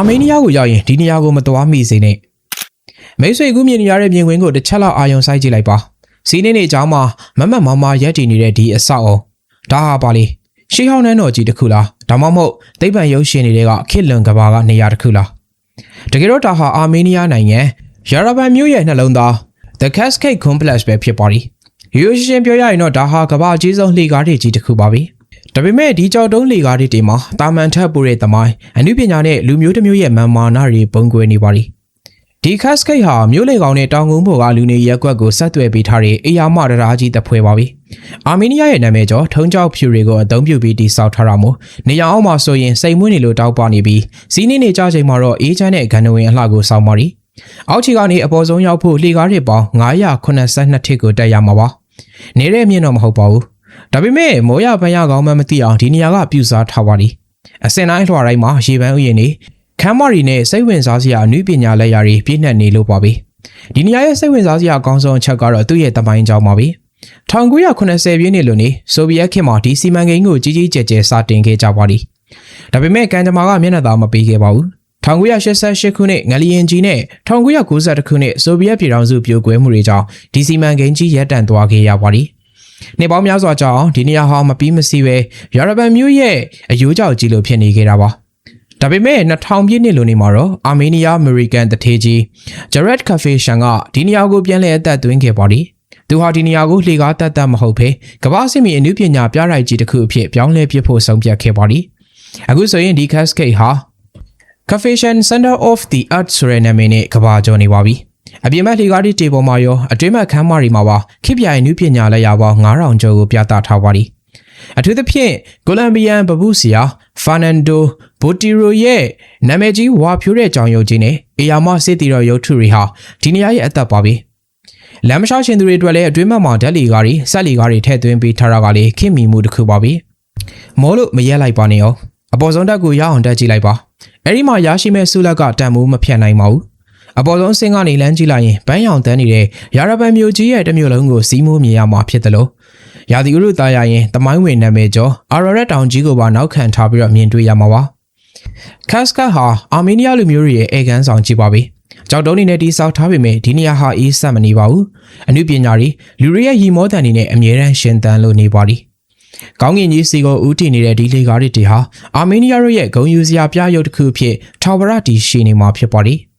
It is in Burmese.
အာမေးနီးယားကိုရောက်ရင်ဒီနေရာကိုမတော်မိစေနဲ့မိတ်ဆွေကူးမြင်နေရတဲ့မြင်ကွင်းကိုတစ်ချက်လောက်အာရုံစိုက်ကြည့်လိုက်ပါစီးနေနေအကြောင်းမှာမမတ်မောင်မရက်တည်နေတဲ့ဒီအဆောက်အုံဒါဟာပါလေရှေးဟောင်းနန်းတော်ကြီးတစ်ခုလားဒါမှမဟုတ်သိပ္ပံရုပ်ရှင်တွေကခစ်လွန်ကဘာကနေရာတစ်ခုလားတကယ်တော့ဒါဟာအာမေးနီးယားနိုင်ငံယာရဗန်မြို့ရဲ့နှလုံးသား The Cascade Complex ပဲဖြစ်ပါသည်ရိုးရှင်းပြောရရင်တော့ဒါဟာကမ္ဘာအကြီးဆုံးလှေကားတွေကြီးတစ်ခုပါပဲ ဒါပေမဲ့ဒီကြောက်တုံးလှေကားတွေတင်မှာတာမန်ထက်ပိုတဲ့သမိုင်းအမှုပညာနဲ့လူမျိုးတစ်မျိုးရဲ့မန်မာနာတွေပုံကွယ်နေပါသည်ဒီ Cascade ဟာမြို့လေကောင်နဲ့တောင်ကုန်းပေါ်ကလူနေရက်ကွက်ကိုဆက်သွယ်ပေးထားတဲ့အေယာမတရာကြီးတစ်ဖွဲပါပဲအာမေးနီးယားရဲ့နာမည်ကျော်ထုံးကြောက်ဖြူတွေကိုအသုံးပြုပြီးတည်ဆောက်ထားတာမို့နေရာအောက်မှာဆိုရင်စိတ်မွေးနေလို့တောက်ပနေပြီးစီးနေနေကြချိန်မှာတော့အေးချမ်းတဲ့ဂန်နဝင်အလှကိုစောင်းပါသည်အောက်ခြေကနေအပေါ်ဆုံးရောက်ဖို့လှေကားတွေပေါင်း982ထစ်ကိုတက်ရမှာပါ။နေတဲ့မြင့်တော့မဟုတ်ပါဘူး။ ဒါပေမဲ့မိုးရပန်းရကောင်းမှမသိအောင်ဒီနေရာကပြူစားထားပါသည်။အစင်တိုင်းလွှာတိုင်းမှာရေပန်းဥယျာဉ်နေခမ်းမရီနဲ့စိတ်ဝင်စားစရာအနုပညာလက်ရာတွေပြည့်နှက်နေလို့ပါပဲ။ဒီနေရာရဲ့စိတ်ဝင်စားစရာအကောင်းဆုံးအချက်ကတော့သူ့ရဲ့တမိုင်းကြောင်းပါပဲ။1980ပြည့်နှစ်လိုနေဆိုဗီယက်ခေတ်မှာဒီစီမံကိန်းကိုကြီးကြီးကျယ်ကျယ်စတင်ခဲ့ကြပါသည်။ဒါပေမဲ့ကန်ဂျမာကမျက်နှာသာမပေးခဲ့ပါဘူး။1988ခုနှစ်ငလျင်ကြီးနဲ့1992ခုနှစ်ဆိုဗီယက်ပြည်ထောင်စုပြိုကွဲမှုတွေကြောင့်ဒီစီမံကိန်းကြီးရပ်တန့်သွားခဲ့ရပါသည်။ နှစ်ပေါင်းများစွာကြာအောင်ဒီနေရာဟာမပြီးမစီပဲယာရဗန်မြို့ရဲ့အယိုးကြောက်ကြီးလိုဖြစ်နေခဲ့တာပါ။ဒါပေမဲ့2000ပြည့်နှစ်လိုနေမှာတော့အာမေးနီးယားအမေရိကန်တထေးကြီးဂျရက်ကာဖေရှန်ကဒီနေရာကိုပြန်လည်အသက်သွင်းခဲ့ပါသည်။သူဟာဒီနေရာကိုလှေကားတက်တက်မဟုတ်ဘဲကမ္ဘာစစ်မီအမှုပညာပြရိုက်ကြီးတစ်ခုအဖြစ်ပြောင်းလဲပြဖို့ဆုံးဖြတ်ခဲ့ပါသည်။အခုဆိုရင်ဒီ cascade ဟာ Confession Center of the Earth ဆိုတဲ့နာမည်နဲ့ကဘာကျော်နေပါပြီ။ အပြင်ဘက်လှေကားတီတေပေါ်မှာရောအတွင်းဘက်ခန်းမတွေမှာပါခိပြိုင်နုပညာလက်ရာပေါင်း9000ကျော်ကိုပြသထားပါသည်။အထူးသဖြင့်ကိုလံဘီယန်ဘဘူးစီယာဖာနန်ဒိုဘိုတီရိုရဲ့နာမည်ကြီးဝါဖြိုးတဲ့ကြောင်ရုပ်ကြီးနဲ့အေယာမစစ်တီတော်ရုပ်ထုတွေဟာဒီနေရာရဲ့အသက်ပါပဲ။လမ်းမလျှောက်ရှင်သူတွေအတွက်လည်းအတွင်းဘက်မှာဓာတ်လီကားတွေဆက်လီကားတွေထည့်သွင်းပေးထားတာကလည်းခင်မီမှုတစ်ခုပါပဲ။မောလို့မရက်လိုက်ပါနဲ့ရော။အပေါ်ဆုံးတက်ကိုရအောင်တက်ကြည့်လိုက်ပါ။အဲ့ဒီမှာရရှိမဲ့ဆုလက်ကတန်မိုးမဖြတ်နိုင်ပါဘူး။ အပေါ်ဆုံးဆင်းကနေလမ်းကြည့်လိုက်ရင်ဘန်းရောင်တန်းနေတဲ့ရာရပန်မျိုးကြီးရဲ့တစ်မျိုးလုံးကိုစီးမိုးမြင်ရမှာဖြစ်တယ်လို့ရာသီဥတုသားရရင်တမိုင်းဝင်နာမည်ကျော်အာရရက်တောင်ကြီးကိုပါနောက်ခံထားပြီးတော့မြင်တွေ့ရမှာပါ။ကတ်စကတ်ဟာအာမေးနီးယားလူမျိုးတွေရဲ့အေကန်ဆောင်ကြီးပါပဲ။ကြောက်တုံးနေနဲ့တီးဆောက်ထားပေမဲ့ဒီနေရာဟာအေးဆက်မနေပါဘူး။အမှုပညာတွေလူတွေရဲ့ရီမောတန်တွေနဲ့အမြဲတမ်းရှင်သန်လို့နေပါသည်။ကောင်းကင်ကြီးစီကိုဦးတည်နေတဲ့ဒီလေကားတွေဟာအာမေးနီးယားတို့ရဲ့ဂုံယူစရာပြရုပ်တစ်ခုအဖြစ်ထော်ဘရတီရှိနေမှာဖြစ်ပါသည်။